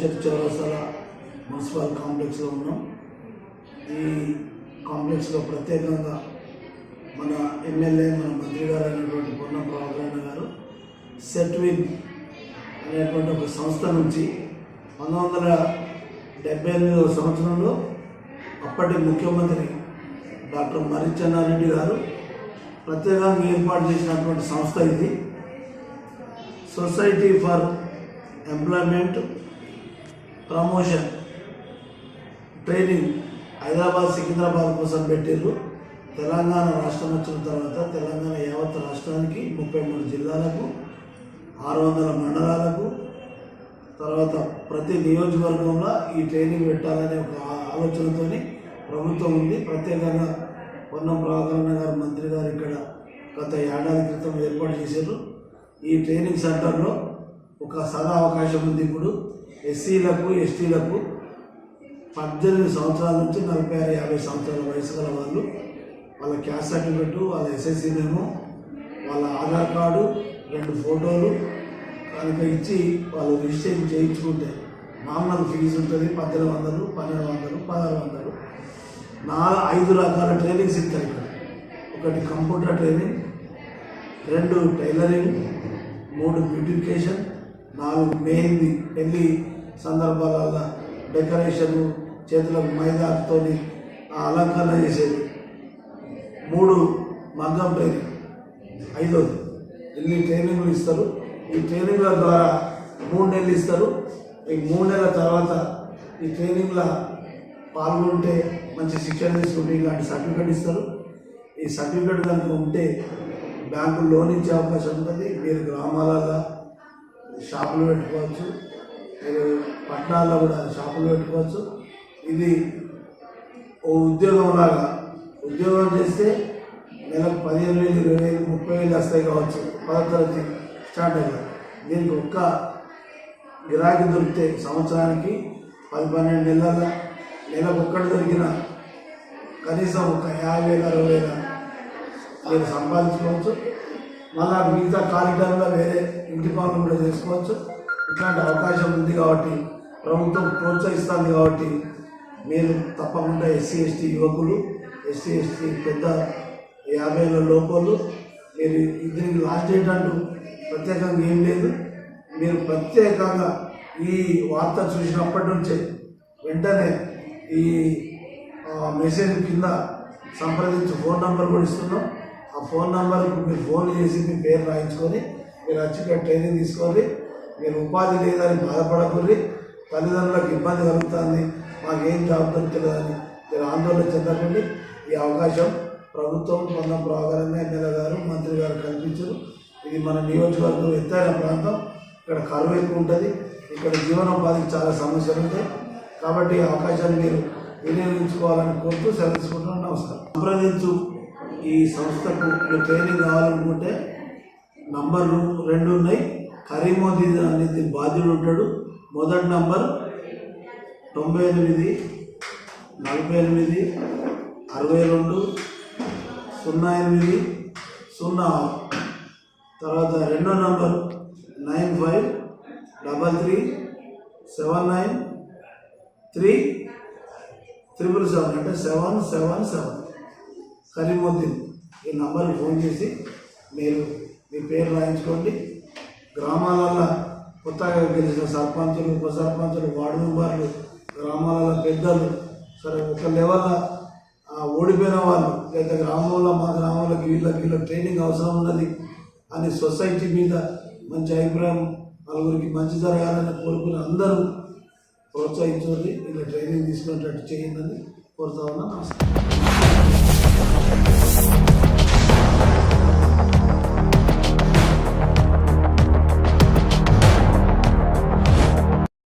చెట్టు చౌరసాల మున్సిపల్ కాంప్లెక్స్లో ఉన్నాం. ఈ కాంప్లెక్స్లో ప్రత్యేకంగా మన ఎమ్మెల్యే మన మంత్రి గారు అయినటువంటి పొన్న ప్రభాకరణ గారు సెట్విన్ అనేటువంటి ఒక సంస్థ నుంచి పంతొమ్మిది వందల డెబ్బై ఎనిమిదవ సంవత్సరంలో అప్పటి ముఖ్యమంత్రి డాక్టర్ మరిచన్నారెడ్డి గారు ప్రత్యేకంగా ఏర్పాటు చేసినటువంటి సంస్థ ఇది. Society for employment promotion training Hyderabad Secunderabad కోసం పెట్టిర్రు. తెలంగాణ రాష్ట్రం వచ్చిన తర్వాత తెలంగాణ యావత్ రాష్ట్రానికి ముప్పై మూడు జిల్లాలకు ఆరు వందల మండలాలకు తర్వాత ప్రతి నియోజకవర్గంలో ఈ ట్రైనింగ్ పెట్టాలనే ఒక ఆలోచనతో ఆలోచనతోని ప్రభుత్వం ఉంది. ప్రత్యేకంగా పొన్నం ప్రభాకరణ గారు మంత్రి గారు ఇక్కడ గత ఏడాది క్రితం ఏర్పాటు చేశారు ఈ ట్రైనింగ్ సెంటర్లో ఒక సదా అవకాశం ఉంది ఇప్పుడు. ఎస్సీలకు ఎస్టీలకు పద్దెనిమిది సంవత్సరాల నుంచి నలభై ఆరు యాభై సంవత్సరాల వయసు గల వాళ్ళు వాళ్ళ క్యాస్ట్ సర్టిఫికెట్ వాళ్ళ ఎస్ఎస్సీ మేము వాళ్ళ ఆధార్ కార్డు రెండు ఫోటోలు కనుక ఇచ్చి వాళ్ళు రిజిస్ట్రేషన్ చేయించుకుంటే నామినల్ ఫీజు ఉంటుంది పద్దెనిమిది వందలు పన్నెండు వందలు పదహారు వందలు. నాలుగు ఐదు రకాల ట్రైనింగ్స్ ఇస్తారు ఇక్కడ. ఒకటి కంప్యూటర్ ట్రైనింగ్ రెండు టైలరింగ్ మూడు బ్యూటిఫికేషన్ నాలుగు మెహందీ పెళ్ళి సందర్భాలలో డెకరేషన్ చేతులకు మైదాతో అలంకరణ చేసేది. మూడు మగ్గం ట్రైనింగ్ ఐదోది ఎన్ని ట్రైనింగ్లు ఇస్తారు? ఈ ట్రైనింగ్ల ద్వారా మూడు నెలలు ఇస్తారు. ఈ మూడు నెలల తర్వాత ఈ ట్రైనింగ్ల పాల్గొంటే మంచి శిక్షణ తీసుకుంటే ఇలాంటి సర్టిఫికేట్ ఇస్తారు. ఈ సర్టిఫికేట్ కనుక ఉంటే బ్యాంకు లోన్ ఇచ్చే అవకాశం ఉంటుంది. మీరు గ్రామాలలో షాపులు పెట్టుకోవచ్చు. మీరు పట్టణాల్లో కూడా షాపులు పెట్టుకోవచ్చు. ఇది ఓ ఉద్యోగం లాగా ఉద్యోగం చేస్తే నెలకు పదిహేను వేలు ఇరవై వేలు ముప్పై వేలు వస్తాయి కావచ్చు. పదో తరగతి స్టార్ట్ అయ్యారు దీనికి ఒక్క గిరాకీ దొరికితే సంవత్సరానికి పది పన్నెండు నెలల నెలకు ఒక్కటి దొరికిన కనీసం ఒక యాభై వేల అరవై వేల మీరు సంపాదించుకోవచ్చు. మళ్ళా మిగతా ఖాళీ టైంలో వేరే ఇంటి పనులు కూడా చేసుకోవచ్చు. ఇట్లాంటి అవకాశం ఉంది కాబట్టి ప్రభుత్వం ప్రోత్సహిస్తుంది కాబట్టి మీరు తప్పకుండా ఎస్సీ ఎస్టీ యువకులు ఎస్సీ ఎస్టీ పెద్ద యాభైల లోపలు మీరు దీనికి లాస్ట్ డేట్ అంటూ ప్రత్యేకంగా ఏం లేదు. మీరు ప్రత్యేకంగా ఈ వార్త చూసినప్పటి నుంచే వెంటనే ఈ మెసేజ్ కింద సంప్రదించి ఫోన్ నంబర్ కూడా ఇస్తున్నాం. ఆ ఫోన్ నంబర్కు మీరు ఫోన్ చేసి మీ పేరు రాయించుకొని మీరు వచ్చి ఇక్కడ ట్రైనింగ్ తీసుకోండి. మీరు ఉపాధి లేదని బాధపడకూడదు తల్లిదండ్రులకు ఇబ్బంది కలుగుతుంది. మాకేం జాబ్ దొరుకుతుందని మీరు ఆందోళన చెందకండి. ఈ అవకాశం ప్రభుత్వం పొందం ప్రాగారంగా ఎమ్మెల్యే గారు మంత్రి గారు కల్పించారు. ఇది మన నియోజకవర్గం ఎత్తైన ప్రాంతం. ఇక్కడ కరువు ఎక్కువ ఉంటుంది. ఇక్కడ జీవనోపాధికి చాలా సమస్యలు ఉంటాయి. కాబట్టి ఈ అవకాశాన్ని మీరు వినియోగించుకోవాలని కోరుతూ సెలవు నమస్కారం. సంప్రదించు ఈ సంస్థకు ట్రైనింగ్ కావాలనుకుంటే నంబర్లు రెండు ఉన్నాయి. కరీమోదీ అనేది బాధ్యుడు ఉంటాడు. మొదటి నంబర్ తొంభై ఎనిమిది నలభై ఎనిమిది అరవై రెండు సున్నా ఎనిమిది సున్నా ఆరు. తర్వాత రెండో number nine five double three seven nine three triple seven అంటే సెవెన్ సెవెన్ సెవెన్. సలీముద్దీన్ ఈ నంబర్కి ఫోన్ చేసి మీరు మీ పేరు రాయించుకోండి. గ్రామాలలో కొత్తగా గెలిచిన సర్పంచులు ఉప సర్పంచులు వార్డు మెంబర్లు గ్రామాలలో పెద్దలు సరే ఒక లెవెల్లో ఓడిపోయిన వాళ్ళు లేదా గ్రామంలో మా గ్రామంలో వీళ్ళకి వీళ్ళకి ట్రైనింగ్ అవసరం ఉన్నది అని సొసైటీ మీద మంచి అభిప్రాయం నలుగురికి మంచి జరగాలని కోరుకుని అందరూ ప్రోత్సహించండి. ఇలా ట్రైనింగ్ తీసుకునేటట్టు చేయండి కోరుతా ఉన్నా. నమస్కారం.